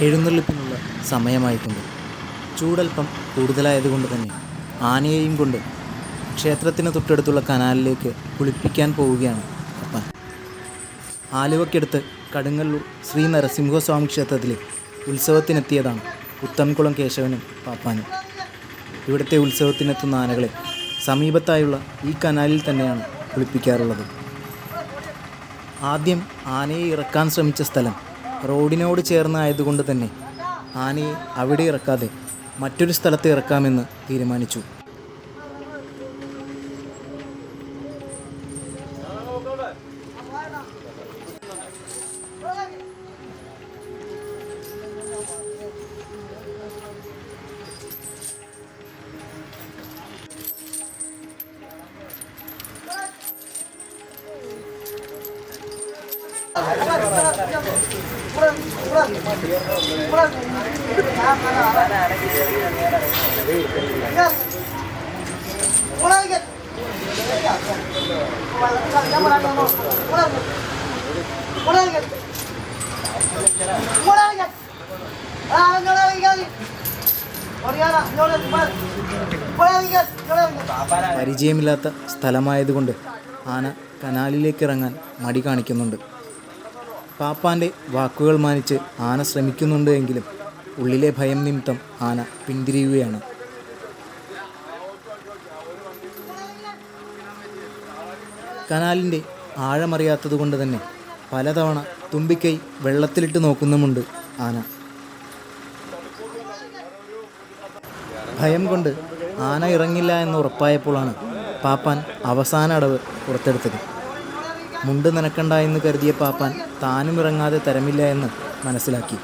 എഴുന്നള്ളിപ്പിനുള്ള സമയമായിട്ടുണ്ട്. ചൂടൽപ്പം കൂടുതലായതുകൊണ്ട് തന്നെ ആനയെയും കൊണ്ട് ക്ഷേത്രത്തിന് തൊട്ടടുത്തുള്ള കനാലിലേക്ക് കുളിപ്പിക്കാൻ പോവുകയാണ് അപ്പൻ ആലുവക്കടുത്ത് കടുങ്ങല്ലൂർ ശ്രീ നരസിംഹസ്വാമി ക്ഷേത്രത്തിലെ ഉത്സവത്തിനെത്തിയതാണ് പുത്തൻകുളം കേശവനും പാപ്പാനും. ഇവിടുത്തെ ഉത്സവത്തിനെത്തുന്ന ആനകളെ സമീപത്തായുള്ള ഈ കനാലിൽ തന്നെയാണ് കുളിപ്പിക്കാറുള്ളത്. ആദ്യം ആനയെ ഇറക്കാൻ ശ്രമിച്ച സ്ഥലം റോഡിനോട് ചേർന്നായതുകൊണ്ട് തന്നെ ആനയെ അവിടെ ഇറക്കാതെ മറ്റൊരു സ്ഥലത്ത് ഇറക്കാമെന്ന് തീരുമാനിച്ചു. പരിചയമില്ലാത്ത സ്ഥലമായതുകൊണ്ട് ആന കനാലിലേക്ക് ഇറങ്ങാൻ മടി കാണിക്കുന്നുണ്ട്. പാപ്പാന്റെ വാക്കുകൾ മാനിച്ച് ആന ശ്രമിക്കുന്നുണ്ട് എങ്കിലും ഉള്ളിലെ ഭയം നിമിത്തം ആന പിന്തിരിയുകയാണ്. കനാലിന്റെ ആഴമറിയാത്തതുകൊണ്ട് തന്നെ പലതവണ തുമ്പിക്കൈ വെള്ളത്തിലിട്ട് നോക്കുന്നുമുണ്ട് ആന. ഭയം കൊണ്ട് ആന ഇറങ്ങില്ല എന്ന് ഉറപ്പായപ്പോഴാണ് പാപ്പാൻ അവസാന അടവ് പുറത്തെടുത്തത്. മുണ്ട് നനക്കണ്ട എന്ന് കരുതിയ പാപ്പാൻ താനും ഇറങ്ങാതെ തരമില്ല എന്ന് മനസ്സിലാക്കി.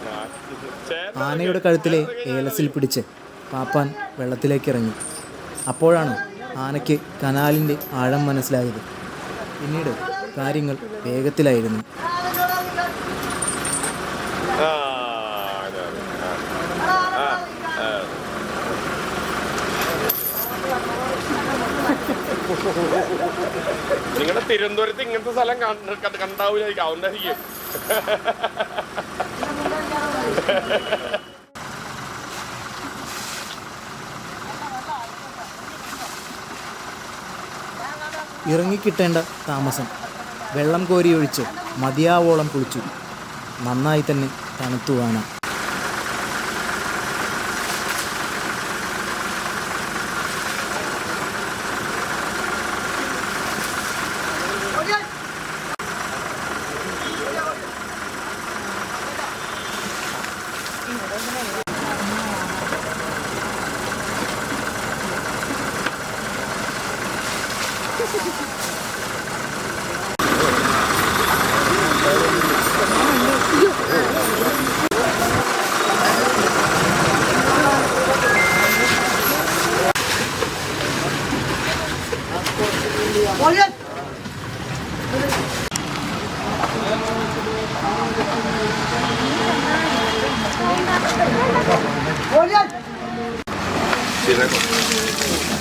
ആനയുടെ കഴുത്തിലെ ഏലസിൽ പിടിച്ച് പാപ്പാൻ വെള്ളത്തിലേക്ക് ഇറങ്ങി. അപ്പോഴാണ് ആനയ്ക്ക് കനാലിന്റെ ആഴം മനസ്സിലായത്. പിന്നീട് കാര്യങ്ങൾ വേഗത്തിലായിരുന്നു ആ അതെ അതെ ആ ആ ആ നിങ്ങളുടെ തിരുവനന്തപുരത്ത് ഇങ്ങനത്തെ സ്ഥലം കണ്ട- കണ്ട- കണ്ടാവൂലായിരിക്കും അതുകൊണ്ടായിരിക്കും. ഇറങ്ങിക്കിട്ടേണ്ട താമസം. വെള്ളം കോരിയൊഴിച്ച് മതിയാവോളം കുളിച്ചു. നന്നായി തന്നെ തണുത്തു കാണാം 我认。我认。现在。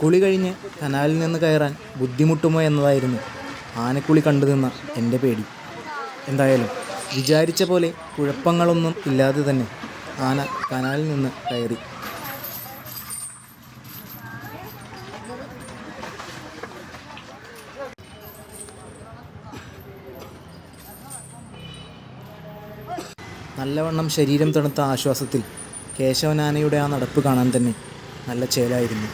കുളി കഴിഞ്ഞ് കനാലിൽ നിന്ന് കയറാൻ ബുദ്ധിമുട്ടുമോ എന്നതായിരുന്നു ആനക്കുളി കണ്ടു നിന്ന എന്റെ പേടി. എന്തായാലും വിചാരിച്ച പോലെ കുഴപ്പങ്ങളൊന്നും ഇല്ലാതെ തന്നെ ആന കനാലിൽ നിന്ന് കയറി. നല്ലവണ്ണം ശരീരം തണുത്ത ആശ്വാസത്തിൽ കേശവനാനയുടെ ആ നടപ്പ് കാണാൻ തന്നെ നല്ല ചേലായിരുന്നു.